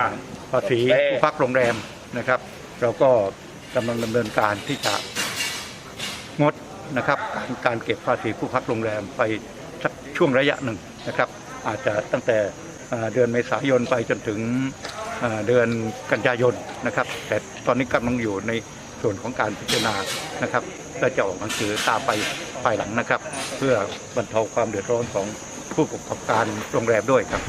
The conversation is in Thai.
าภาษีผู้พักโรงแรมนะครับ เราก็กำลังดำเนินการที่จะงดนะครับการการเก็บภาษีผู้พักโรงแรมไปสักช่วงระยะหนึ่งนะครับ อาจจะตั้งแต่เดือนเมษายนไปจนถึงเเดือนกันยายนนะครับ แต่ตอนนี้กำลังอยู่ในส่วนของการพิจารณานะครับและจะออกหนังสือตามไปภายหลังนะครับ เพื่อบรรเทาความเดือดร้อนของผู้ประกอบการโรงแรมด้วยครับ